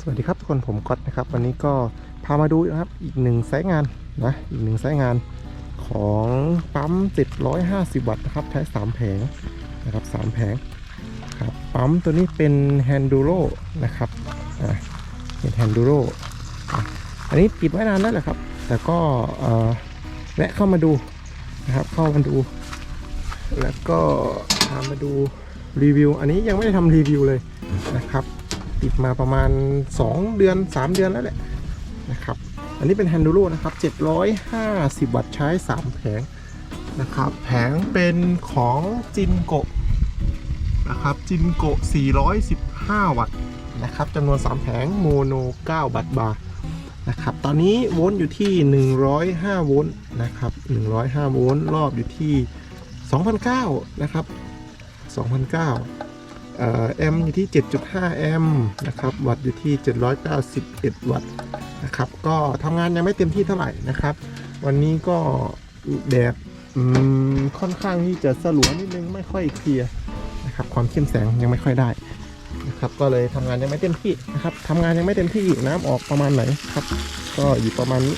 สวัสดีครับทุกคนผมก๊อตนะครับ วันนี้ก็พามาดูนะครับอีกหนึ่งสายงานนะอีกหนึ่งสายงานของปั๊ม750 วัตต์นะครับ ใช้ 3 แผงนะครับ3แผงครับปั๊มตัวนี้เป็น Handuro นะครับอ่าเป็น Handuro อะอันนี้ติดไว้นานแล้วแหละครับ แต่ก็เออแวะเข้ามาดูนะครับเข้ามาดู แล้วก็พามาดูรีวิว อันนี้ยังไม่ได้ทำรีวิวเลยนะครับ ติดมาประมาณ 2 เดือน 3 เดือนแล้วแหละนะครับ อันนี้เป็น Handuro นะครับ 750 วัตต์ใช้ 3 แผงนะครับ แผงเป็นของจินโกะนะครับ จินโกะ 415 วัตต์นะครับจำนวน 3 แผงโมโน 9 บัตบาร์นะครับ ตอนนี้โวลต์อยู่ที่ 105 โวลต์นะครับ 105 โวลต์รอบอยู่ที่ 2,009นะครับ2,009เอ่อ แอมอยู่ที่ 7.5 แอมนะครับ วัตต์อยู่ที่ 791 วัตต์นะครับ ก็ทำงานยังไม่เต็มที่เท่าไหร่นะครับ วันนี้ก็แดดค่อนข้างที่จะสลัวนิดนึงไม่ค่อยเคลียร์นะครับ ความเข้มแสงยังไม่ค่อยได้นะครับ ก็เลยทำงานยังไม่เต็มที่นะครับทำงานยังไม่เต็มที่น้ำออกประมาณไหนครับ ก็อยู่ประมาณนี้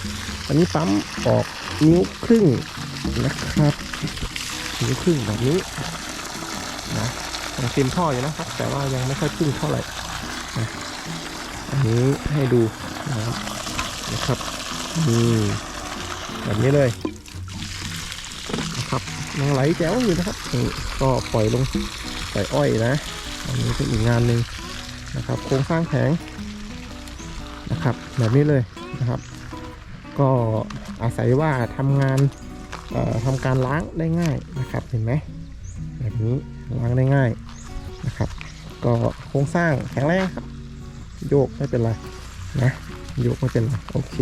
อันนี้ปั๊มออกนิ้วครึ่งนะครับนิ้วครึ่งแบบนี้นะ เต็มท่ออยู่นะครับ แต่ว่ายังไม่ค่อยพุ่งเท่าไหร่อันนี้ให้ดูนะครับนะครับนี่แบบนี้เลยนะครับยังไหลแจ๋วอยู่นะครับนี่ก็ปล่อยลงใส่อ้อยนะ อันนี้เป็นอีกงานหนึ่งนะครับ โครงสร้างแผงนะครับ แบบนี้เลยนะครับ ก็อาศัยว่าทำงานเอ่อทำการล้างได้ง่ายนะครับเห็นไหมแบบนี้ ล้างได้ง่ายนะครับ ก็โครงสร้างแข็งแรงครับ โยกไม่เป็นไรนะโยกไม่เป็นไรโอเค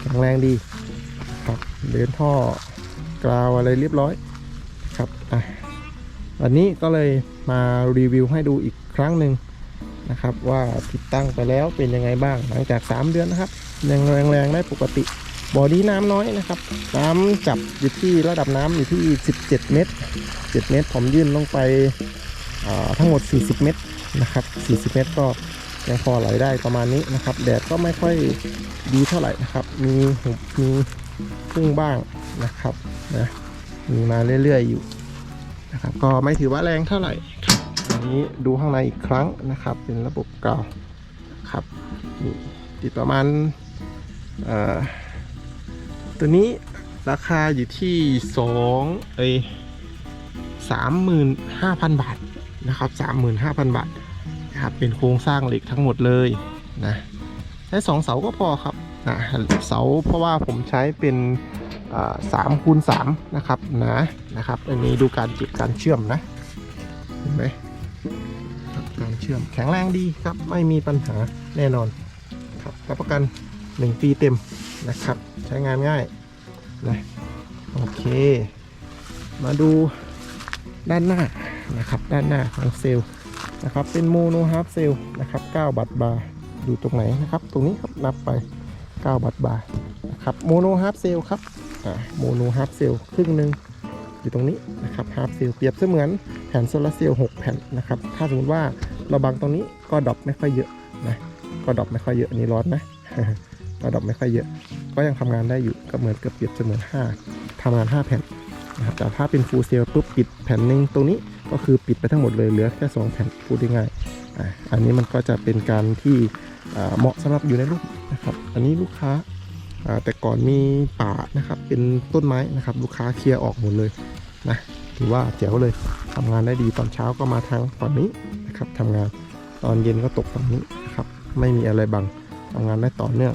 แข็งแรงดีครับเดินท่อกราวอะไรเรียบร้อยครับอะวันนี้ก็เลยมารีวิวให้ดูอีกครั้งหนึ่งนะครับ ว่าติดตั้งไปแล้วเป็นยังไงบ้างหลังจาก 3 เดือนนะครับยังแรงๆได้ปกติ บอดี้น้ำน้อยนะครับ น้ำจับอยู่ที่ระดับน้ำอยู่ที่ 17 เมตร 7 เมตร ผมยื่นลงไปทั้งหมด 40 เมตรนะครับ 40 เมตรก็ยังพอไหลได้ประมาณนี้นะครับ แดดก็ไม่ค่อยดีเท่าไหร่นะครับ มีหบมีพึ่งบ้างนะครับนะมีมาเรื่อยๆอยู่นะครับ ก็ไม่ถือว่าแรงเท่าไหร่ครับอันนี้ดูข้างในอีกครั้งนะครับ เป็นระบบกราวครับติดประมาณเอ่อ ตัวนี้ราคาอยู่ที่2เอ้ย35,000บาทนะครับ35,000บาทนะครับเป็นโครงสร้างเหล็กทั้งหมดเลยนะใช้สองเสาก็พอครับนะเสาเพราะว่าผมใช้เป็นสามคูณสามนะครับนะนะครับ อันนี้ดูการจิบการเชื่อมนะเห็นไหมการเชื่อมแข็งแรงดีครับไม่มีปัญหาแน่นอนครับรับประกัน 1 ปีเต็ม นะครับ ใช้งานง่ายนะโอเค มาดูด้านหน้านะครับ ด้านหน้าของเซลล์นะครับ เป็นโมโนฮาร์ฟเซลล์นะครับ 9 บัตบาร์อยู่ตรงไหนนะครับ ตรงนี้ครับนับไป 9 บัตบาร์นะครับโมโนฮาร์ฟเซลล์ครับอ่าโมโนฮาร์ฟเซลล์ครึ่งหนึ่งอยู่ตรงนี้นะครับฮาร์ฟเซลล์เปรียบเสมือนแผ่นโซลาเซลล์6แผ่นนะครับ ถ้าสมมติว่าเราบังตรงนี้ก็ดรอปไม่ค่อยเยอะนะก็ดรอปไม่ค่อยเยอะนนี่ร้อนนะ ก็ดรอปไม่ค่อยเยอะ ก็ยังทำงานได้อยู่ก็เหมือนกับเปรียบเสมือน5ทำงาน 5 แผ่นนะครับแต่ถ้าเป็นฟูลเซลปุ๊บปิดแผ่นหนึ่งตรงนี้ก็คือปิดไปทั้งหมดเลยเหลือแค่2แผ่นพูดง่ายๆอ่าอันนี้มันก็จะเป็นการที่เหมาะสำหรับอยู่ในรูปนะครับอันนี้ลูกค้าแต่ก่อนมีป่านะครับเป็นต้นไม้นะครับลูกค้าเคลียร์ออกหมดเลยนะถือว่าแจ๋วเลยทำงานได้ดีตอนเช้าก็มาทางฝั่งนี้นะครับทำงานตอนเย็นก็ตกฝั่งนี้นะครับไม่มีอะไรบังทำงานได้ต่อเนื่อง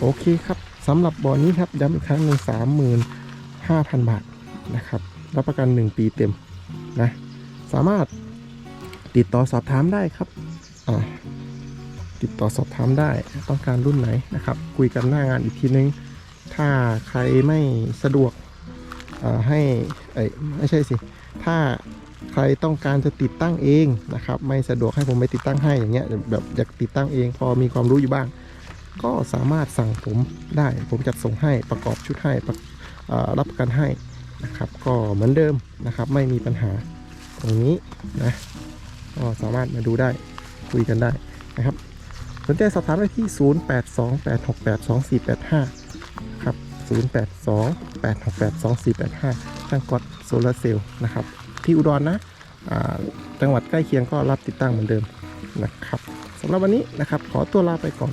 โอเคครับสำหรับบอลนี้ครับย้ำอีกครั้งหนึ่งสามหมื่นห้าพันบาทนะครับรับประกัน 1 ปีเต็มนะสามารถติดต่อสอบถามได้ครับติดต่อสอบถามได้ต้องการรุ่นไหนนะครับ คุยกันหน้างานอีกทีนึง ถ้าใครไม่สะดวกให้ไม่ใช่สิ ถ้าใครต้องการจะติดตั้งเองนะครับ ไม่สะดวกให้ผมไปติดตั้งให้อย่างเงี้ยแบบอยากติดตั้งเองพอมีความรู้อยู่บ้าง ก็สามารถสั่งผมได้ผมจัดส่งให้ประกอบชุดให้รับประกันให้นะครับก็เหมือนเดิมนะครับไม่มีปัญหาตรงนี้นะก็สามารถมาดูได้คุยกันได้นะครับสนใจสอบถามได้ที่ 0828682485 ครับ 0828682485ทางกดโซลาเซลล์นะครับ ที่อุดรนะจังหวัดใกล้เคียงก็รับติดตั้งเหมือนเดิมนะครับสำหรับวันนี้นะครับ ขอตัวลาไปก่อน